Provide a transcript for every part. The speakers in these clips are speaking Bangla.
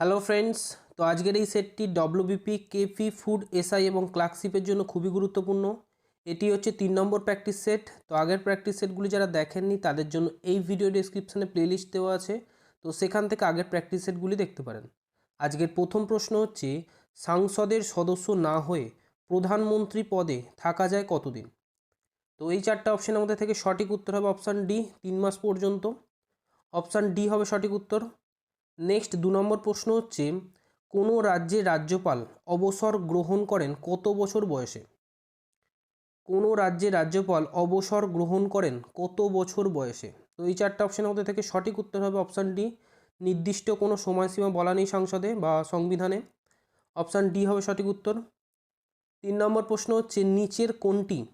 হ্যালো ফ্রেন্ডস তো আজকের এই সেটটি ডব্লিউবিপি কেপি ফুড এসআই এবং ক্লার্কশিপের জন্য খুবই গুরুত্বপূর্ণ। এটি হচ্ছে তিন নম্বর প্র্যাকটিস সেট তো আগের প্র্যাকটিস সেটগুলি যারা দেখেননি, তাদের জন্য এই ভিডিও ডেসক্রিপশানে প্লেলিস্ট দেওয়া আছে। তো সেখান থেকে আগের প্র্যাকটিস সেটগুলি দেখতে পারেন। আজকের প্রথম প্রশ্ন হচ্ছে, সাংসদের সদস্য না হয়ে প্রধানমন্ত্রী পদে থাকা যায় কতদিন? তো এই চারটা অপশানের মধ্যে থেকে সঠিক উত্তর হবে অপশান ডি তিন মাস পর্যন্ত। অপশান ডি হবে সঠিক উত্তর। নেক্সট দু নম্বর প্রশ্ন হচ্ছে, কোনো রাজ্যের রাজ্যপাল অবসর গ্রহণ করেন কত বছর বয়সে? কোনো রাজ্যের রাজ্যপাল অবসর গ্রহণ করেন কত বছর বয়সে? তো এই চারটা অপশানের মধ্যে থেকে সঠিক উত্তর হবে অপশান ডি নির্দিষ্ট কোনো সময়সীমা বলা নেই সংসদে বা সংবিধানে। অপশান ডি হবে সঠিক উত্তর। তিন নম্বর প্রশ্ন হচ্ছে, নিচের কোনটি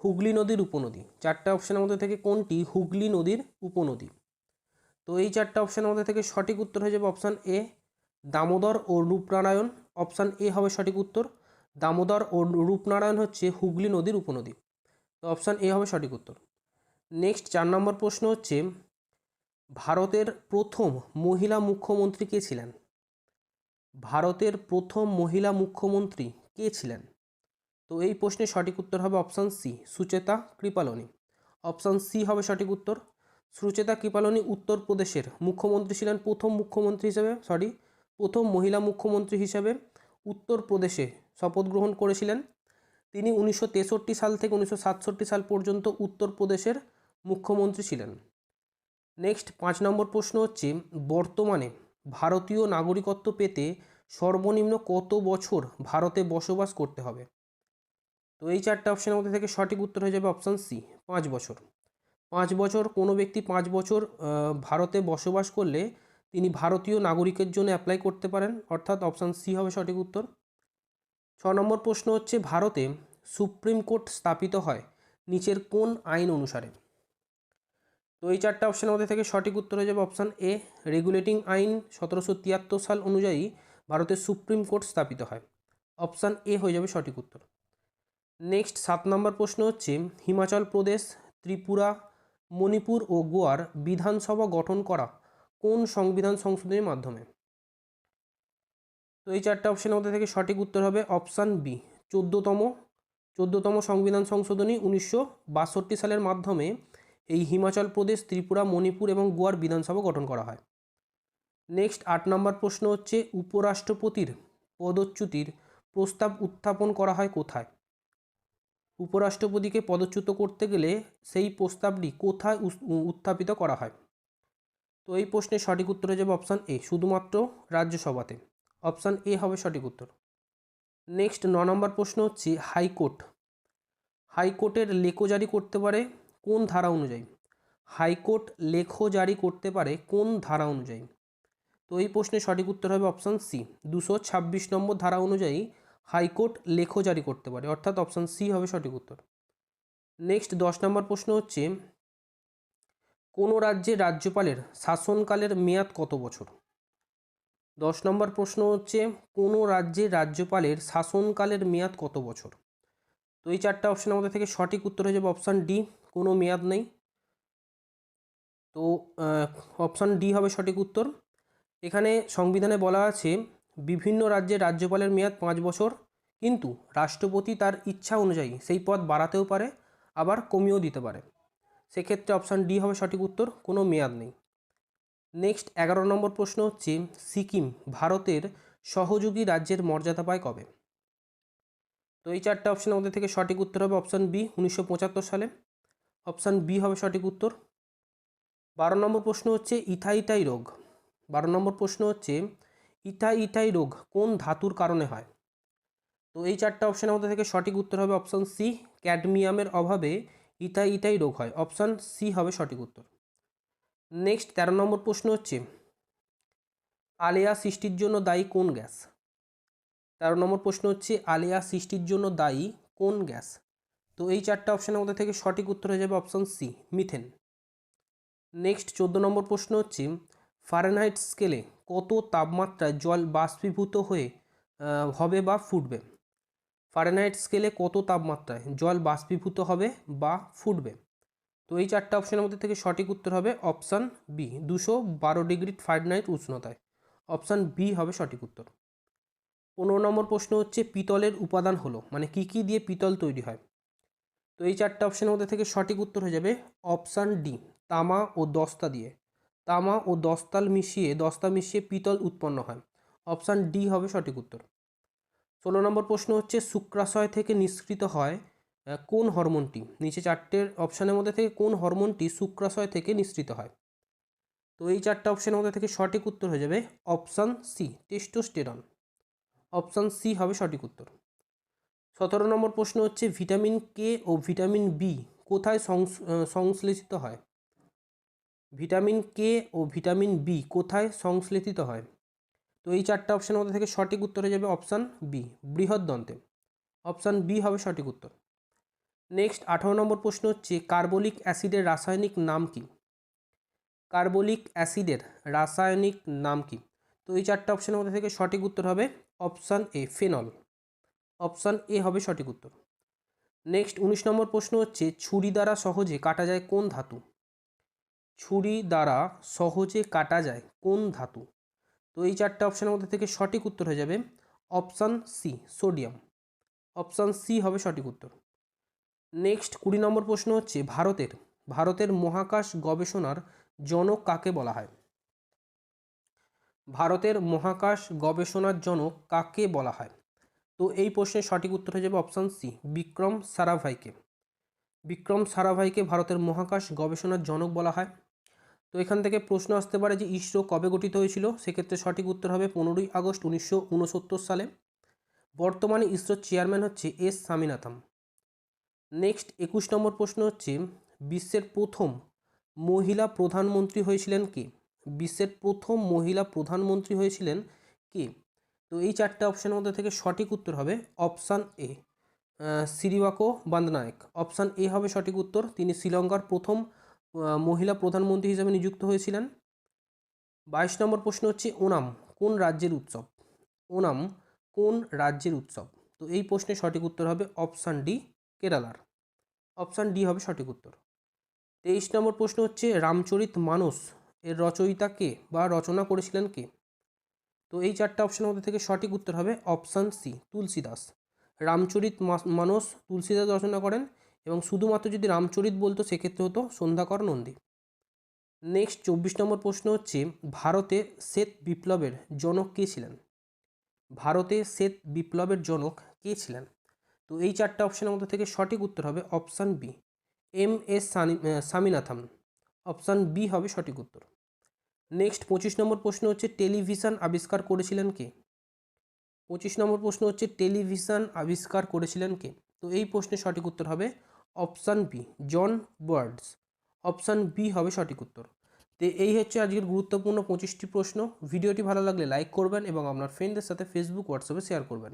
হুগলি নদীর উপনদী? চারটা অপশানের মধ্যে থেকে কোনটি হুগলি নদীর উপনদী? তো এই চারটা অপশানের মধ্যে থেকে সঠিক উত্তর হয়ে যাবে অপশান এ দামোদর ও রূপনারায়ণ। অপশান এ হবে সঠিক উত্তর, দামোদর ও রূপনারায়ণ হচ্ছে হুগলি নদীর উপনদী। তো অপশান এ হবে সঠিক উত্তর। নেক্সট চার নম্বর প্রশ্ন হচ্ছে, ভারতের প্রথম মহিলা মুখ্যমন্ত্রী কে ছিলেন? ভারতের প্রথম মহিলা মুখ্যমন্ত্রী কে ছিলেন? তো এই প্রশ্নের সঠিক উত্তর হবে option C Sucheta Kripalani. Option C হবে সঠিক উত্তর সুচেতা কৃপালনী উত্তরপ্রদেশের মুখ্যমন্ত্রী ছিলেন প্রথম মুখ্যমন্ত্রী হিসেবে সরি প্রথম মহিলা মুখ্যমন্ত্রী হিসেবে উত্তরপ্রদেশে শপথ গ্রহণ করেছিলেন। তিনি উনিশশো তেষট্টি সাল থেকে উনিশশো সাতষট্টি সাল পর্যন্ত উত্তরপ্রদেশের মুখ্যমন্ত্রী ছিলেন। নেক্সট পাঁচ নম্বর প্রশ্ন হচ্ছে, বর্তমানে ভারতীয় নাগরিকত্ব পেতে সর্বনিম্ন কত বছর ভারতে বসবাস করতে হবে? তো এই চারটা অপশানের মধ্যে থেকে সঠিক উত্তর হয়ে যাবে অপশান সি পাঁচ বছর। পাঁচ বছর, কোনো ব্যক্তি পাঁচ বছর ভারতে বসবাস করলে তিনি ভারতীয় নাগরিকের জন্য অ্যাপ্লাই করতে পারেন। অর্থাৎ অপশান সি হবে সঠিক উত্তর। ছ নম্বর প্রশ্ন হচ্ছে, ভারতে সুপ্রিম কোর্ট স্থাপিত হয় নিচের কোন আইন অনুসারে? তো এই চারটা অপশানের মধ্যে থেকে সঠিক উত্তর হয়ে যাবে অপশান এ রেগুলেটিং আইন সতেরোশো তিয়াত্তর সাল অনুযায়ী ভারতের সুপ্রিম কোর্ট স্থাপিত হয়। অপশান এ হয়ে যাবে সঠিক উত্তর। নেক্সট সাত নম্বর প্রশ্ন হচ্ছে, হিমাচল প্রদেশ, ত্রিপুরা মণিপুর ও গোয়ার বিধানসভা গঠন করা কোন সংবিধান সংশোধনের মাধ্যমে? তো এই চারটা অপশানের মধ্যে থেকে সঠিক উত্তর হবে অপশান বি চোদ্দোতম চোদ্দোতম সংবিধান সংশোধনী উনিশশো বাষট্টি সালের মাধ্যমে এই হিমাচল প্রদেশ, ত্রিপুরা, মণিপুর এবং গোয়ার বিধানসভা গঠন করা হয়। নেক্সট আট নম্বর প্রশ্ন হচ্ছে, উপরাষ্ট্রপতির পদচ্যুতির প্রস্তাব উত্থাপন করা হয় কোথায়? উপরাষ্ট্রপতিকে পদচ্যুত করতে গেলে সেই প্রস্তাবটি কোথায় উত্থাপিত করা হয়? তো এই প্রশ্নের সঠিক উত্তর হয়ে যাবে অপশান এ, শুধুমাত্র রাজ্যসভাতে। অপশান এ হবে সঠিক উত্তর। নেক্সট, ন নম্বর প্রশ্ন হচ্ছে হাইকোর্ট। হাইকোর্টের লেখো জারি করতে পারে কোন ধারা অনুযায়ী? হাইকোর্ট লেখো জারি করতে পারে কোন ধারা অনুযায়ী? তো এই প্রশ্নের সঠিক উত্তর হবে অপশান সি, দুশো ছাব্বিশ নম্বর ধারা অনুযায়ী হাইকোর্ট লেখো জারি করতে পারে, অর্থাৎ অপশান সি হবে সঠিক উত্তর। নেক্সট দশ নম্বর প্রশ্ন হচ্ছে, কোনো রাজ্যের রাজ্যপালের শাসনকালের মেয়াদ কত বছর? দশ নম্বর প্রশ্ন হচ্ছে, কোনো রাজ্যের রাজ্যপালের শাসনকালের মেয়াদ কত বছর? তো এই চারটা অপশানের মধ্যে থেকে সঠিক উত্তর হয়ে যাবে অপশান ডি কোনো মেয়াদ নেই। তো অপশান ডি হবে সঠিক উত্তর। এখানে সংবিধানে বলা আছে বিভিন্ন রাজ্যে রাজ্যপালের মেয়াদ পাঁচ বছর। কিন্তু রাষ্ট্রপতি তার ইচ্ছা অনুযায়ী সেই পদ বাড়াতেও পারে, আবার কমিয়েও দিতে পারে। সেক্ষেত্রে অপশান ডি হবে সঠিক উত্তর, কোনো মেয়াদ নেই। নেক্সট এগারো নম্বর প্রশ্ন হচ্ছে, সিকিম ভারতের সহযোগী রাজ্যের মর্যাদা পায় কবে? তো এই চারটে অপশানের মধ্যে থেকে সঠিক উত্তর হবে অপশান বি, উনিশশো পঁচাত্তর সালে। অপশান বি হবে সঠিক উত্তর। বারো নম্বর প্রশ্ন হচ্ছে, ইথাইটাই রোগ। বারো নম্বর প্রশ্ন হচ্ছে ইথাই ইথাই রোগ, কোন ধাতুর কারণে হয়? তো এই চারটা অপশানের মধ্যে থেকে সঠিক উত্তর হবে অপশান সি ক্যাডমিয়ামের অভাবে ইথাই ইথাই রোগ হয়। অপশান সি হবে সঠিক উত্তর। নেক্সট তেরো নম্বর প্রশ্ন হচ্ছে, আলেয়া সৃষ্টির জন্য দায়ী কোন গ্যাস? তেরো নম্বর প্রশ্ন হচ্ছে, আলেয়া সৃষ্টির জন্য দায়ী কোন গ্যাস? তো এই চারটা অপশানের মধ্যে থেকে সঠিক উত্তর হয়ে যাবে অপশান সি মিথেন নেক্সট চোদ্দ নম্বর প্রশ্ন হচ্ছে ফারেনহাইট স্কেলে কত তাপমাত্রায় জল বাষ্পীভূত হয়ে হবে বা ফুটবে? ফারেনহাইট স্কেলে কত তাপমাত্রায় জল বাষ্পীভূত হবে বা ফুটবে? তো এই চারটা অপশানের মধ্যে থেকে সঠিক উত্তর হবে অপশান বি দুশো বারো ডিগ্রি ফারেনহাইট উষ্ণতায়। অপশান বি হবে সঠিক উত্তর। পনেরো নম্বর প্রশ্ন হচ্ছে পিতলের উপাদান হলো মানে কি কি দিয়ে পিতল তৈরি হয়? তো এই চারটে অপশানের মধ্যে থেকে সঠিক উত্তর হয়ে যাবে অপশান ডি তামা ও দস্তা দিয়ে। তামা ও দস্তাল মিশিয়ে দস্তা মিশিয়ে পিতল উৎপন্ন হয়। অপশান ডি হবে সঠিক উত্তর। ষোলো নম্বর প্রশ্ন হচ্ছে, শুক্রাশয় থেকে নিষ্কৃত হয় কোন হরমোনটি? নিচে চারটের অপশানের মধ্যে থেকে কোন হরমোনটি শুক্রাশয় থেকে নিঃসৃত হয়? তো এই চারটে অপশানের মধ্যে থেকে সঠিক উত্তর হয়ে যাবে option C, testosterone. Option C হবে সঠিক উত্তর। সতেরো নম্বর প্রশ্ন হচ্ছে, ভিটামিন কে ও ভিটামিন বি কোথায় সংশ্লেষিত হয়? ভিটামিন কে ও ভিটামিন বি কোথায় সংশ্লেষিত হয়? তো এই চারটা অপশানের মধ্যে থেকে সঠিক উত্তর হয়ে যাবে অপশান বি বৃহৎ দন্তে অপশান বি হবে সঠিক উত্তর। নেক্সট আঠারো নম্বর প্রশ্ন হচ্ছে, কার্বলিক অ্যাসিডের রাসায়নিক নাম কি? কার্বলিক অ্যাসিডের রাসায়নিক নাম কি? তো এই চারটা অপশানের মধ্যে থেকে সঠিক উত্তর হবে option A phenol option A হবে সঠিক উত্তর। নেক্সট উনিশ নম্বর প্রশ্ন হচ্ছে, ছুরি দ্বারা সহজে কাটা যায় কোন ধাতু? ছুরি দ্বারা সহজে কাটা যায় কোন ধাতু? তো এই চারটে অপশানের মধ্যে থেকে সঠিক উত্তর হয়ে যাবে option C sodium option C হবে সঠিক উত্তর। নেক্সট কুড়ি নম্বর প্রশ্ন হচ্ছে ভারতের ভারতের মহাকাশ গবেষণার জনক কাকে বলা হয়? ভারতের মহাকাশ গবেষণার জনক কাকে বলা হয়? তো এই প্রশ্নের সঠিক উত্তর হয়ে যাবে অপশান সি বিক্রম সারাভাইকে। বিক্রম সারাভাইকে ভারতের মহাকাশ গবেষণার জনক বলা হয়। তো এখান থেকে প্রশ্ন আসতে পারে যে ইসরো কবে গঠিত হয়েছিল? সেক্ষেত্রে সঠিক উত্তর হবে পনেরোই আগস্ট উনিশশো উনসত্তর সালে। বর্তমানে ইসরোর চেয়ারম্যান হচ্ছে এস স্বামীনাথন। নেক্সট একুশ নম্বর প্রশ্ন হচ্ছে, বিশ্বের প্রথম মহিলা প্রধানমন্ত্রী হয়েছিলেন কে? বিশ্বের প্রথম মহিলা প্রধানমন্ত্রী হয়েছিলেন কে? তো এই চারটে অপশানের মধ্যে থেকে সঠিক উত্তর হবে অপশান এ সিরিওয়াকো বান্দনায়ক। অপশান এ হবে সঠিক উত্তর। তিনি শ্রীলঙ্কার প্রথম মহিলা প্রধানমন্ত্রী হিসেবে নিযুক্ত হয়েছিলেন। বাইশ নম্বর প্রশ্ন হচ্ছে, ওনাম কোন রাজ্যের উৎসব? ওনাম কোন রাজ্যের উৎসব? তো এই প্রশ্নের সঠিক উত্তর হবে অপশান ডি, কেরালার। অপশান ডি হবে সঠিক উত্তর। তেইশ নম্বর প্রশ্ন হচ্ছে, রামচরিত মানস এর রচয়িতা কে বা রচনা করেছিলেন কে? তো এই চারটা অপশানের মধ্যে থেকে সঠিক উত্তর হবে অপশান সি, তুলসীদাস। রামচরিত মা- মানস তুলসীদাস রচনা করেন এবং শুধুমাত্র যদি রামচরিত বলতো, সেক্ষেত্রে হতো সন্ধ্যাকর নন্দী। নেক্সট চব্বিশ নম্বর প্রশ্ন হচ্ছে, ভারতে শ্বেত বিপ্লবের জনক কে ছিলেন? ভারতে শ্বেত বিপ্লবের জনক কে ছিলেন? তো এই চারটা অপশানের মধ্যে থেকে সঠিক উত্তর হবে option B M S Swaminathan. Option B হবে সঠিক উত্তর। নেক্সট পঁচিশ নম্বর প্রশ্ন হচ্ছে টেলিভিশন আবিষ্কার করেছিলেন কে? পঁচিশ নম্বর প্রশ্ন হচ্ছে টেলিভিশন আবিষ্কার করেছিলেন কে? তো এই প্রশ্নের সঠিক উত্তর হবে option B, John Birds option B হবে সঠিক উত্তর। তো এই হচ্ছে আজকের গুরুত্বপূর্ণ পঁচিশটি প্রশ্ন। ভিডিওটি ভালো লাগলে লাইক করবেন এবং আপনার ফ্রেন্ডদের সাথে ফেসবুক হোয়াটসঅ্যাপে শেয়ার করবেন।